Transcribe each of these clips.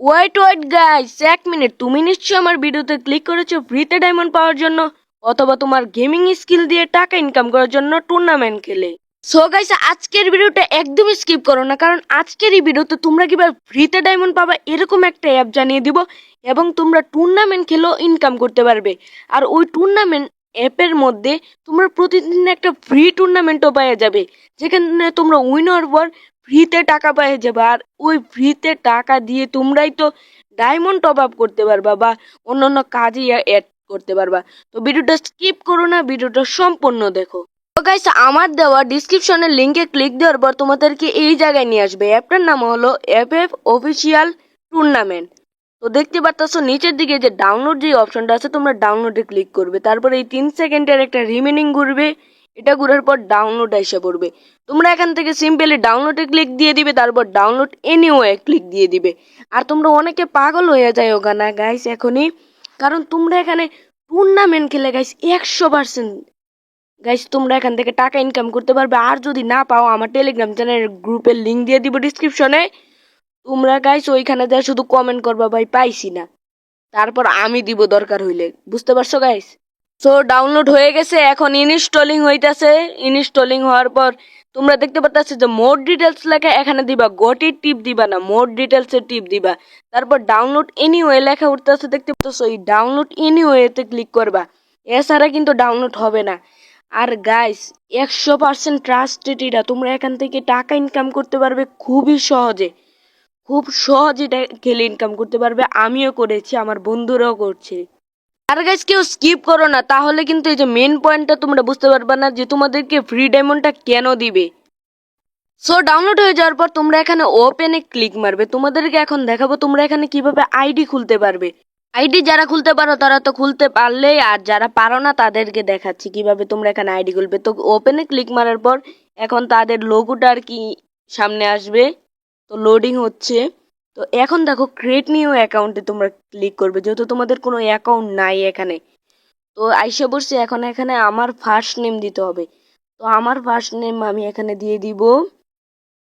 Wait wait guys এক minute তুমি নিশ্চয়ই আমার ভিডিওতে ক্লিক করেছ ফ্রিতে ডায়মন্ড পাওয়ার জন্য অথবা তোমার গেমিং স্কিল দিয়ে টাকা ইনকাম করার জন্য টুর্নামেন্ট খেলে। সো গাইস আজকের ভিডিওটা একদমই স্কিপ করো না, কারণ আজকের এই ভিডিওতে তোমরা কীভাবে ফ্রিতে ডায়মন্ড পাবা এরকম একটা অ্যাপ জানিয়ে দিব এবং তোমরা টুর্নামেন্ট খেলেও ইনকাম করতে পারবে। আর ওই টুর্নামেন্ট অ্যাপের মধ্যে তোমরা প্রতিদিন একটা ফ্রি টুর্নামেন্টও পাওয়া যাবে, যেখানে তোমরা উইন হওয়ার পর ফ্রিতে টাকা পেয়ে যাবে। আর ওই ফ্রিতে টাকা দিয়ে তোমরাই তো ডায়মন্ড টপ আপ করতে পারবা বা অন্য অন্য কাজে অ্যাড করতে পারবা। তো ভিডিওটা স্কিপ করো না, ভিডিওটা সম্পূর্ণ দেখো। তো গাইস আমার দেওয়া ডিসক্রিপশনের লিংকে ক্লিক দেওয়ার পর তোমাদেরকে এই জায়গায় নিয়ে আসবে। অ্যাপটার নাম হলো এফ এফ অফিসিয়াল টুর্নামেন্ট তো দেখতে পাচ্ছ নিচের দিকে যে ডাউনলোড যে অপশনটা আছে, তোমরা ডাউনলোডে ক্লিক করবে। তারপরে এই তিন সেকেন্ডের একটা রিমেনিং ঘুরবে। এটা ঘুরার পর ডাউনলোড এসে পড়বে। তোমরা এখান থেকে সিম্পলি ডাউনলোডে ক্লিক দিয়ে দিবে, তারপর ডাউনলোড এনিওয়ে ক্লিক দিয়ে দিবে। আর তোমরা অনেকে পাগল হয়ে যায় ওখানে গাইস এখনই। কারণ তোমরা এখানে টুর্নামেন্ট খেলে গাইস একশো পার্সেন্ট গাইস তোমরা এখান থেকে টাকা ইনকাম করতে পারবে। আর যদি না পাও, আমার টেলিগ্রাম চ্যানেলের গ্রুপের লিঙ্ক দিয়ে দিব ডিসক্রিপশনে তোমরা গাইস ওইখানে যা শুধু কমেন্ট করবা, ভাই, পাইছি না। তারপর আমি দিব দরকার হইলে। বুঝতে পারছ গাইস সো ডাউনলোড হয়ে গেছে, এখন ইনস্টলিং হইতাছে। ইনস্টলিং হওয়ার পর তোমরা দেখতে পাচ্ছ যে মোর ডিটেলস লেখা এখানে দিবা গোটির টিপ দিবা না মোর ডিটেলস টিপ দিবা। তারপর ডাউনলোড এনিওয়ে লেখা উঠতেছে, দেখতে পাচ্ছ এই ডাউনলোড এনিওয়েতে ক্লিক করবা। এছাড়া কিন্তু ডাউনলোড হবে না। আর গাইস একশো পার্সেন্ট ট্রাস্টেড এটা তোমরা এখান থেকে টাকা ইনকাম করতে পারবে খুবই সহজে। খুব সহজে এটা খেলে ইনকাম করতে পারবে, আমিও করেছি, আমার বন্ধুরাও করছে। আর গাইস কেউ স্কিপ করো না। তাহলে কিন্তু এই যে মেন পয়েন্টটা তোমরা বুঝতে পারবে না যে তোমাদেরকে ফ্রি ডায়মন্ডটা কেন দিবে। সো ডাউনলোড হয়ে যাওয়ার পর তোমরা এখানে ওপেনে ক্লিক মারবে। তোমাদেরকে এখন দেখাবো তোমরা এখানে কীভাবে আইডি খুলতে পারবে। আইডি যারা খুলতে পারো, তারা তো খুলতে পারলেই, আর যারা পারো না, তাদেরকে দেখাচ্ছি কীভাবে তোমরা এখানে আইডি খুলবে। তো ওপেনে ক্লিক মারার পর এখন তাদের লোগোটা আর কি সামনে আসবে। তো লোডিং হচ্ছে। তো এখন দেখো ক্রিয়েট নিউ অ্যাকাউন্টে তোমরা ক্লিক করবে। যেহেতু তোমাদের কোনো অ্যাকাউন্ট নাই এখানে। তো আইসা বসছে, এখন এখানে আমার ফার্স্ট নেম দিতে হবে। তো আমার ফার্স্ট নেম আমি এখানে দিয়ে দিব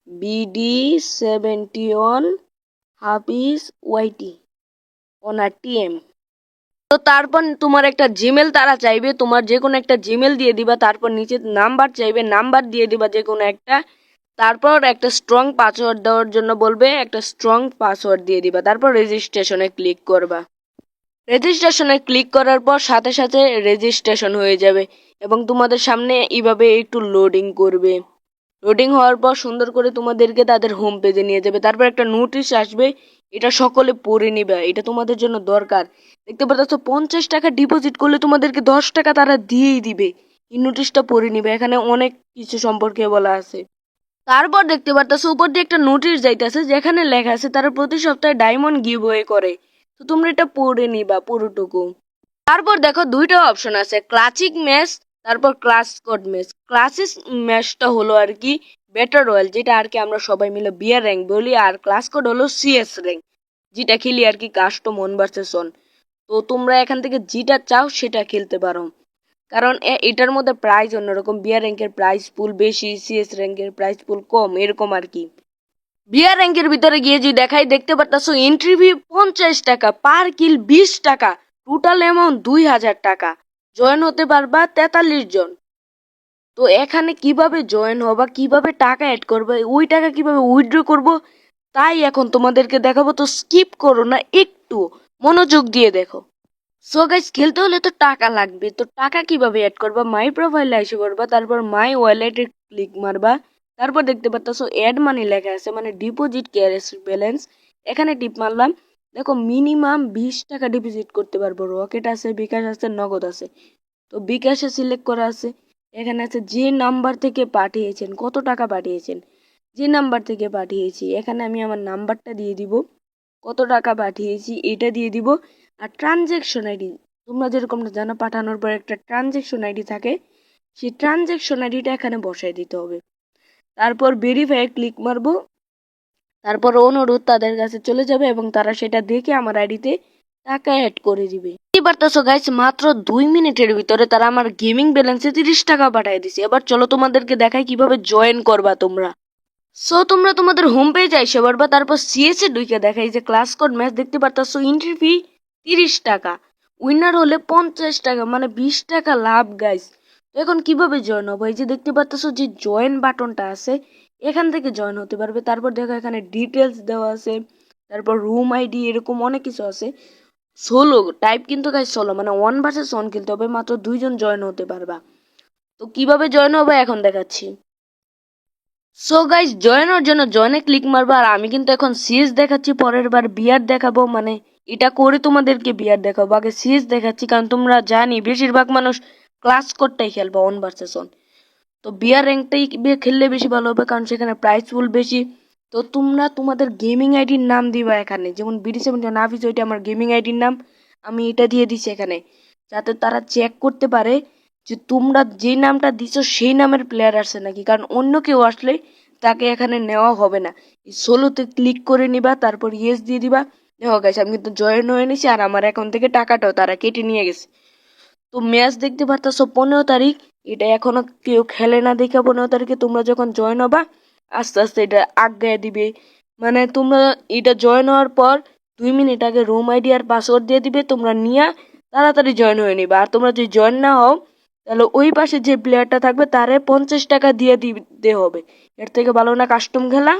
BD seventy one Hafiz YT owner TM তো তারপর তোমার একটা জিমেল তারা চাইবে, তোমার যে কোনো একটা জিমেল দিয়ে দিবা, তারপর নিচে নাম্বার চাইবে নাম্বার দিয়ে দিবা যে কোনো একটা। তারপর একটা স্ট্রং পাসওয়ার্ড দেওয়ার জন্য বলবে, একটা স্ট্রং পাসওয়ার্ড দিয়ে দিবা। তারপর রেজিস্ট্রেশনে ক্লিক করবা। রেজিস্ট্রেশনে ক্লিক করার পর সাথে সাথে রেজিস্ট্রেশন হয়ে যাবে এবং তোমাদের সামনে এইভাবে একটু লোডিং করবে। লোডিং হওয়ার পর সুন্দর করে তোমাদেরকে তাদের হোম পেজে নিয়ে যাবে। তারপর একটা নোটিশ আসবে, এটা সকলে পড়ে নিবে। এটা তোমাদের জন্য দরকার। দেখতে পাচ্ছ, পঞ্চাশ টাকা ডিপোজিট করলে তোমাদেরকে দশ টাকা তারা দিয়েই দিবে। এই নোটিশটা পড়ে নিবে। এখানে অনেক কিছু সম্পর্কে বলা আছে। তারপর দেখতে পারতেছো, উপর দিয়ে একটা নোটিশ যাইতেছে, যেখানে লেখা আছে, তারা প্রতি সপ্তাহে ডায়মন্ড গিভ ওয়ে করে। তো তোমরা এটা পড়ে নিবা পুরোটুকু। তারপর দেখো দুইটা অপশন আছে ক্লাসিক ম্যাচ তারপর ক্লাস কোড ম্যাচ ক্লাসিক ম্যাচটা হলো আর কি বেটার রয়্যাল যেটা আর কি আমরা সবাই মিলে বিয়ার র্যাঙ্ক বলি, আর ক্লাস কোড হলো সিএস র্যাঙ্ক যেটা খেলি আর কি কাস্টম ওয়ান ভার্সেস তো তোমরা এখান থেকে যেটা চাও, সেটা খেলতে পারো। কারণ এটার মধ্যে প্রাইস অন্যরকম। বিয়ার র্যাঙ্কের প্রাইস পুল বেশি সিএস র্যাঙ্কের প্রাইস পুল কম, এরকম আর কি। বিয়ার র্যাঙ্কের ভিতরে গিয়ে যদি দেখাই, দেখতে পারতাছ এন্ট্রি ফি পঞ্চাশ টাকা পার কিল বিশ টাকা টোটাল অ্যামাউন্ট দুই হাজার টাকা। জয়েন হতে পারবা তেতাল্লিশ জন। তো এখানে কীভাবে জয়েন হবা, কীভাবে টাকা অ্যাড করবে, ওই টাকা কীভাবে উইথড্র করব, তাই এখন তোমাদেরকে দেখাবো। তো স্কিপ করো না, একটু মনোযোগ দিয়ে দেখো। সো গাইস খেলতে হলে তো টাকা লাগবে। তো টাকা কীভাবে অ্যাড করবা? মাই প্রোফাইলে এসে করবা তারপর মাই ওয়ালেটে ক্লিক মারবা। তারপর দেখতে পাচ্ছ অ্যাড মানি লেখা আছে মানে ডিপোজিট ক্যারেস ব্যালেন্স এখানে টিপ মারলাম। দেখো মিনিমাম বিশ টাকা ডিপোজিট করতে পারব। রকেট আছে, বিকাশ আছে, নগদ আছে। তো বিকাশে সিলেক্ট করা আছে। এখানে আছে, যে নাম্বার থেকে পাঠিয়েছেন, কত টাকা পাঠিয়েছেন? যে নাম্বার থেকে পাঠিয়েছি, এখানে আমি আমার নাম্বারটা দিয়ে দিব। কত টাকা পাঠিয়েছি, এটা দিয়ে দিব। আর ট্রানজ্যাকশন আইডি তোমরা যেরকম জানো পাঠানোর পর একটা ট্রানজ্যাকশন আইডি থাকে, সেই ট্রানজ্যাকশন আইডিটা এখানে বসাই দিতে হবে। তারপর ভেরিফাই ক্লিক মারবো, তারপর অনুরোধ তাদের কাছে চলে যাবে এবং তারা সেটা দেখে আমার আইডিতে টাকা অ্যাড করে দিবে। পারতেছো গাইস মাত্র দুই মিনিটের ভিতরে তারা আমার গেমিং ব্যালেন্সে তিরিশ টাকা পাঠিয়ে দিছে। এবার চলো তোমাদেরকে দেখাই কীভাবে জয়েন করবা তোমরা। সো তোমরা তোমাদের হোম পেজে আইসে পারবা তারপর সিএস এ ঢুকে দেখাই যে ক্লাস কোড ম্যাচ দেখতে পারতাছো এন্ট্রি ফি তিরিশ টাকা। উইনার হলে পঞ্চাশ টাকা মানে বিশ টাকা লাভ গাইস তো এখন কীভাবে জয়েন হব? এই যে দেখতে পারতেছো যে জয়েন বাটনটা আছে, এখান থেকে জয়েন হতে পারবে। তারপর দেখো এখানে ডিটেলস দেওয়া আছে, তারপর রুম আইডি এরকম অনেক কিছু আছে। সোলো টাইপ কিন্তু গাইস সোলো মানে ওয়ান ভার্সেস ওয়ান খেলতে হবে, মাত্র দুইজন জয়েন হতে পারবা। তো কীভাবে জয়েন হবে এখন দেখাচ্ছি। সো গাইস জয়েন হওয়ার জন্য জয়েনে ক্লিক মারবা, আর আমি কিন্তু এখন সিএস দেখাচ্ছি, পরের বার বিয়ার দেখাবো মানে এটা করে তোমাদেরকে বিয়ার দেখাবো। আগে সিএস দেখাচ্ছি, কারণ তোমরা জানি বেশিরভাগ মানুষ ক্লাস কোডটাই খেলবে ওয়ান ভার্সেস ওয়ান তো বিয়ার র্যাঙ্কটাই খেললে বেশি ভালো হবে, কারণ সেখানে প্রাইস ফুল বেশি। তো তোমরা তোমাদের গেমিং আইডির নাম দিবা এখানে, যেমন বিডি সেভেন নাফিস ওইটা আমার গেমিং আইডির নাম। আমি এটা দিয়ে দিচ্ছি এখানে, যাতে তারা চেক করতে পারে যে তোমরা যে নামটা দিছো, সেই নামের প্লেয়ার আসছে নাকি। কারণ অন্য কেউ আসলে তাকে এখানে নেওয়া হবে না। সোলোতে ক্লিক করে নিবা, তারপর ইয়েস দিয়ে দিবা। দেখো গেছে আমি কিন্তু জয়েন হয়ে নিছি আর আমার অ্যাকাউন্ট থেকে টাকাটাও তারা কেটে নিয়ে গেছে। তো ম্যাচ দেখতে পারতাছো পনেরো তারিখ, এটা এখনও কেউ খেলে না দেখে পনেরো তারিখে তোমরা যখন জয়েন হবা, আস্তে আস্তে এটা আজ্ঞায় দিবে। মানে তোমরা এটা জয়েন হওয়ার পর দুই মিনিট আগে রুম আইডি আর পাসওয়ার্ড দিয়ে দিবে, তোমরা নিয়ে তাড়াতাড়ি জয়েন হয়ে নিবে। আর তোমরা যদি জয়েন না হও, তাহলে ওই পাশে যে প্লেয়ারটা থাকবে, তারে পঞ্চাশ টাকা দিয়ে দিতে হবে। এর থেকে ভালো না কাস্টম খেলা।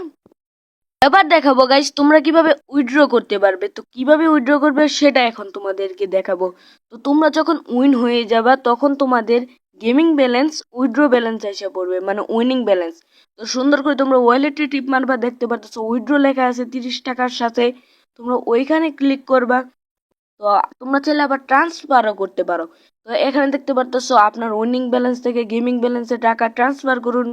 এবার দেখাবো গাইস তোমরা কীভাবে উইথড্র করতে পারবে। তো কীভাবে উইথড্র করবে সেটা এখন তোমাদেরকে দেখাবো। তো তোমরা যখন উইন হয়ে যাবা, তখন তোমাদের গেমিং ব্যালেন্স উইথড্র ব্যালেন্স এসে পড়বে মানে উইনিং ব্যালেন্স তো সুন্দর করে তোমরা ওয়ালেটে টিপ মারবা, দেখতে পাচ্ছ উইথড্র লেখা আছে তিরিশ টাকার সাথে। তোমরা ওইখানে ক্লিক করবা। তো তোমরা চাইলে আবার ট্রান্সফারও করতে পারো। তো এখানে দেখতে পারতেছো, আপনার উইনিং ব্যালেন্স থেকে গেমিং ব্যালেন্সে টাকা ট্রান্সফার করুন।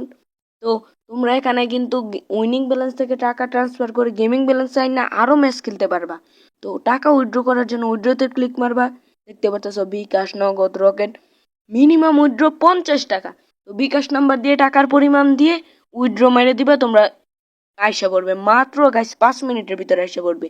তো তোমরা এখানে কিন্তু উইনিং ব্যালেন্স থেকে টাকা ট্রান্সফার করে গেমিং ব্যালেন্স চাই না আরও ম্যাচ খেলতে পারবা। তো টাকা উইথড্র করার জন্য উইথড্রতে ক্লিক মারবা। দেখতে পাচ্ছ বিকাশ, নগদ, রকেট। মিনিমাম উইথড্র পঞ্চাশ টাকা। তো বিকাশ নাম্বার দিয়ে টাকার পরিমাণ দিয়ে উইথড্র মেরে দিবা, তোমরা আইসা পড়বে। মাত্র গাইস পাঁচ মিনিটের ভিতরে আইসা পড়বে।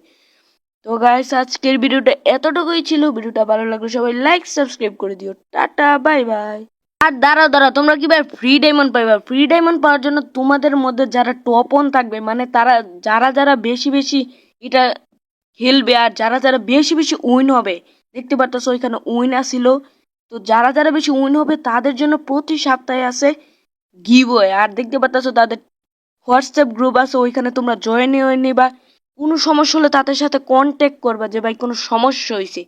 তো গাইস আজকের ভিডিওটা এতটুকুই ছিল। ভিডিওটা ভালো লাগলে সবাই লাইক সাবস্ক্রাইব করে দিও। টাটা বাই বাই আর দাঁড়াও দাঁড়াও, তোমরা কি ভাই ফ্রি ডায়মন্ড পাইবা? ফ্রি ডায়মন্ড পাওয়ার জন্য তোমাদের মধ্যে যারা টপ অন থাকবে মানে তারা, যারা যারা বেশি বেশি এটা খেলবে আর যারা যারা বেশি বেশি উইন হবে, দেখতে পারতেছো ওইখানে উইন আসিল। তো যারা যারা বেশি উইন হবে, তাদের জন্য প্রতি সপ্তাহে আছে গিভওয়ে আর দেখতে পারতেছো তাদের হোয়াটসঅ্যাপ গ্রুপ আছে, ওইখানে তোমরা জয়েন হয়ে নিবা। কোনো সমস্যা হলে তাদের সাথে কন্ট্যাক্ট করবা যে ভাই কোনো সমস্যা হয়েছে